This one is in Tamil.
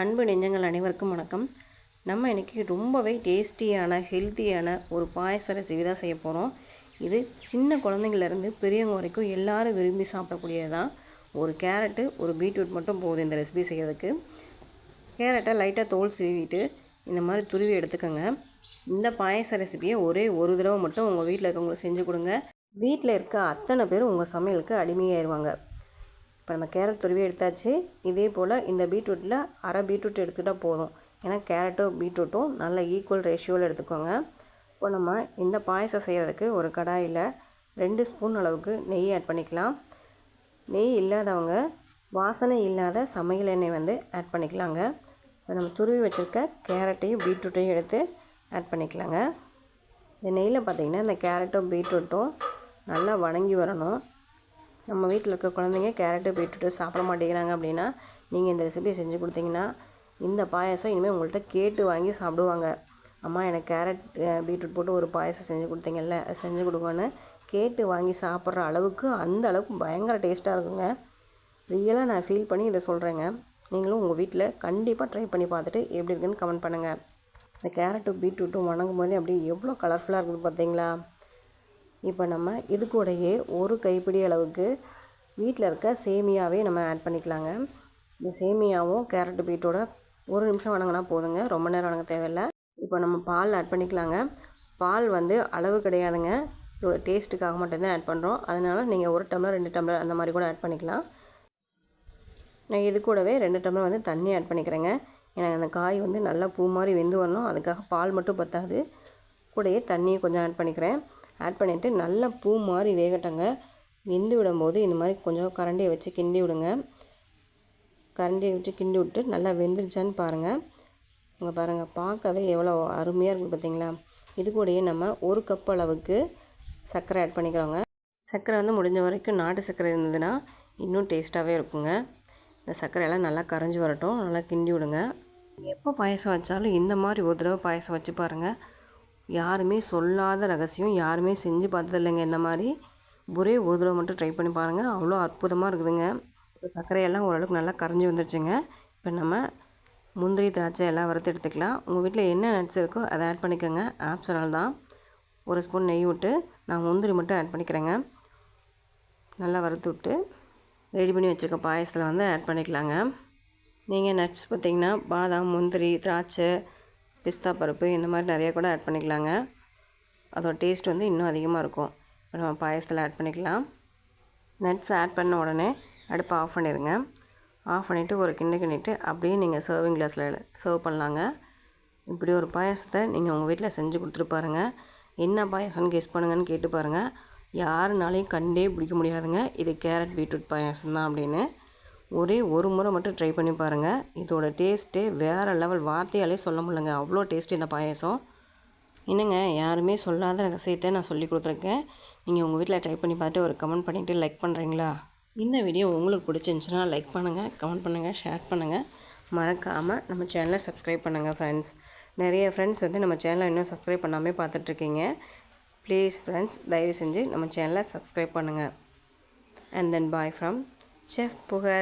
அன்பு நெஞ்சங்கள் அனைவருக்கும் வணக்கம். நம்ம இன்றைக்கி ரொம்பவே டேஸ்டியான ஹெல்த்தியான ஒரு பாயச ரெசிபி தான் செய்ய போகிறோம் இது சின்ன குழந்தைங்கள்லேருந்து பெரியவங்க வரைக்கும் எல்லாரும் விரும்பி சாப்பிடக்கூடியது தான் ஒரு கேரட்டு ஒரு பீட்ரூட் மட்டும் போதும் இந்த ரெசிபி செய்கிறதுக்கு கேரட்டை லைட்டாக தோல் சீவிட்டு இந்த மாதிரி துருவி எடுத்துக்கோங்க. இந்த பாயச ரெசிபியை ஒரே ஒரு தடவை மட்டும் உங்கள் வீட்டில் இருக்கவங்களுக்கு செஞ்சு கொடுங்க. வீட்டில் இருக்க அத்தனை பேரும் உங்கள் சமையலுக்கு அடிமையாயிருவாங்க. இப்போ நம்ம கேரட் துருவி எடுத்தாச்சு இதே போல் இந்த பீட்ரூட்டில் அரை பீட்ரூட் எடுத்துக்கிட்டால் போதும். ஏன்னா கேரட்டும் பீட்ரூட்டும் நல்ல ஈக்குவல் ரேஷியோவில் எடுத்துக்கோங்க. இப்போ நம்ம இந்த பாயசம் செய்கிறதுக்கு ஒரு கடாயில் ரெண்டு ஸ்பூன் அளவுக்கு நெய் ஆட் பண்ணிக்கலாம். நெய் இல்லாதவங்க வாசனை இல்லாத சமையல் எண்ணெய் வந்து ஆட் பண்ணிக்கலாங்க. இப்போ நம்ம துருவி வச்சுருக்க கேரட்டையும் பீட்ரூட்டையும் எடுத்து ஆட் பண்ணிக்கலாங்க. இந்த நெய்யில் பார்த்திங்கன்னா இந்த கேரட்டும் பீட்ரூட்டும் நல்லா வணங்கி வரணும். நம்ம வீட்டில் இருக்க குழந்தைங்க கேரட்டு பீட்ரூட்டு சாப்பிட மாட்டேங்கிறாங்க அப்படின்னா நீங்கள் இந்த ரெசிபி செஞ்சு கொடுத்தீங்கன்னா இந்த பாயசம் இனிமேல் உங்கள்கிட்ட கேட்டு வாங்கி சாப்பிடுவாங்க. அம்மா எனக்கு கேரட் பீட்ரூட் போட்டு ஒரு பாயசம் செஞ்சு கொடுத்தீங்கல்ல செஞ்சு கொடுங்கன்னு கேட்டு வாங்கி சாப்பிட்ற அளவுக்கு அந்த அளவுக்கு பயங்கர டேஸ்ட்டாக இருக்குங்க. ரியலாக நான் ஃபீல் பண்ணி இதை சொல்கிறேங்க நீங்களும் உங்கள் வீட்டில் கண்டிப்பாக ட்ரை பண்ணி பார்த்துட்டு எப்படி இருக்குன்னு கமெண்ட் பண்ணுங்கள் இந்த கேரட்டும் பீட்ரூட்டும் வணங்கும் போதே அப்படியே எவ்வளோ கலர்ஃபுல்லாக இருக்குது பார்த்தீங்களா இப்போ நம்ம இது கூடயே ஒரு கைப்பிடி அளவுக்கு வீட்டில் இருக்க சேமியாவே நம்ம ஆட் பண்ணிக்கலாங்க. இந்த சேமியாவும் கேரட் பீட்டோட ஒரு நிமிஷம் வணங்கினா போதுங்க. ரொம்ப நேரம் வணங்க தேவையில்லை. இப்போ நம்ம பால் ஆட் பண்ணிக்கலாங்க. பால் வந்து அளவு கிடையாதுங்க. இதோட டேஸ்ட்டுக்காக மட்டும்தான் ஆட் பண்ணுறோம் அதனால் நீங்கள் ஒரு டம்ளர் ரெண்டு டம்ளர் அந்த மாதிரி கூட ஆட் பண்ணிக்கலாம். நான் இது கூடவே ரெண்டு டம்ளர் வந்து தண்ணி ஆட் பண்ணிக்கிறேங்க. ஏன்னா அந்த காய் வந்து நல்லா பூ மாதிரி வெந்து வரணும். அதுக்காக பால் மட்டும் பற்றாது கூடயே தண்ணியை கொஞ்சம் ஆட் பண்ணிக்கிறேன். ஆட் பண்ணிவிட்டு நல்லா பூ மாதிரி வேகட்டங்க. வெந்து விடும்போது இந்த மாதிரி கொஞ்சம் கரண்டியை வச்சு கிண்டி விடுங்க. கரண்டியை வச்சு கிண்டி விட்டு நல்லா வெந்துருச்சான்னு பாருங்கள் இங்கே பாருங்கள் பார்க்கவே எவ்வளோ அருமையாக இருக்குது பார்த்தீங்களா இது கூடயே நம்ம ஒரு கப் அளவுக்கு சர்க்கரை ஆட் பண்ணிக்கிறோங்க. சர்க்கரை வந்து முடிஞ்ச வரைக்கும் நாட்டு சர்க்கரை இருந்ததுன்னா இன்னும் டேஸ்ட்டாகவே இருக்குங்க. இந்த சர்க்கரையெல்லாம் நல்லா கரைஞ்சி வரட்டும். நல்லா கிண்டி விடுங்க. எப்போ பாயசம் வச்சாலும் இந்த மாதிரி ஒரு தடவை பாயசம் வச்சு பாருங்கள் யாருமே சொல்லாத ரகசியம் யாருமே செஞ்சு பார்த்ததில்லைங்க. இந்த மாதிரி ஒரே ஒரு தடவை மட்டும் ட்ரை பண்ணி பாருங்கள் அவ்வளோ அற்புதமாக இருக்குதுங்க. இப்போ சர்க்கரையெல்லாம் ஓரளவுக்கு நல்லா கரைஞ்சி வந்துருச்சுங்க. இப்போ நம்ம முந்திரி திராட்சை எல்லாம் வறுத்து எடுத்துக்கலாம். உங்கள் வீட்டில் என்ன நட்ஸ் இருக்கோ அதை ஆட் பண்ணிக்கோங்க. ஆப்ஷனல் தான் ஒரு ஸ்பூன் நெய் விட்டு நான் முந்திரி மட்டும் ஆட் பண்ணிக்கிறேங்க. நல்லா வறுத்து விட்டு ரெடி பண்ணி வச்சுருக்க பாயசத்தில் வந்து ஆட் பண்ணிக்கலாங்க. நீங்கள் நட்ஸ் பார்த்திங்கன்னா பாதாம் முந்திரி திராட்சை பிஸ்தா பருப்பு இந்த மாதிரி நிறைய கூட ஆட் பண்ணிக்கலாங்க. அதோட டேஸ்ட் வந்து இன்னும் அதிகமாக இருக்கும். இப்போ நம்ம பாயசத்தில் ஆட் பண்ணிக்கலாம். நட்ஸ் ஆட் பண்ண உடனே அடுப்பை ஆஃப் பண்ணிடுங்க. ஆஃப் பண்ணிவிட்டு ஒரு கிண்ண கிண்டிட்டு அப்படியே நீங்கள் சர்விங் கிளாஸில் சர்வ் பண்ணலாங்க. இப்படி ஒரு பாயசத்தை நீங்கள் உங்கள் வீட்டில் செஞ்சு கொடுத்துட்டு பாருங்கள் என்ன பாயசம்னு கெஸ் பண்ணுங்கன்னு கேட்டு பாருங்கள் யாருனாலையும் கண்டே பிடிக்க முடியாதுங்க. இது கேரட் பீட்ரூட் பாயசம் தான் அப்படின்னு. ஒரே ஒரு முறை மட்டும் ட்ரை பண்ணி பாருங்கள் இதோட டேஸ்ட்டே வேறு லெவல் வார்த்தையாலே சொல்ல முடியலங்க. அவ்வளோ டேஸ்ட் இந்த பாயசம். என்னங்க யாருமே சொல்லாத ரகசியத்தை நான் சொல்லி கொடுத்துருக்கேன். நீங்கள் உங்கள் வீட்டில் ட்ரை பண்ணி பார்த்துட்டு ஒரு கமெண்ட் பண்ணிவிட்டு லைக் பண்ணுறீங்களா இந்த வீடியோ உங்களுக்கு பிடிச்சிருந்துச்சுன்னா லைக் பண்ணுங்கள் கமெண்ட் பண்ணுங்கள் ஷேர் பண்ணுங்கள் மறக்காமல் நம்ம சேனலை சப்ஸ்கிரைப் பண்ணுங்கள் ஃப்ரெண்ட்ஸ் நிறைய ஃப்ரெண்ட்ஸ் வந்து நம்ம சேனலை இன்னும் சப்ஸ்கிரைப் பண்ணாமல் பார்த்துட்ருக்கீங்க. ப்ளீஸ் ஃப்ரெண்ட்ஸ் தயவு செஞ்சு நம்ம சேனலை சப்ஸ்கிரைப் பண்ணுங்கள் and then bye from chef Pugazh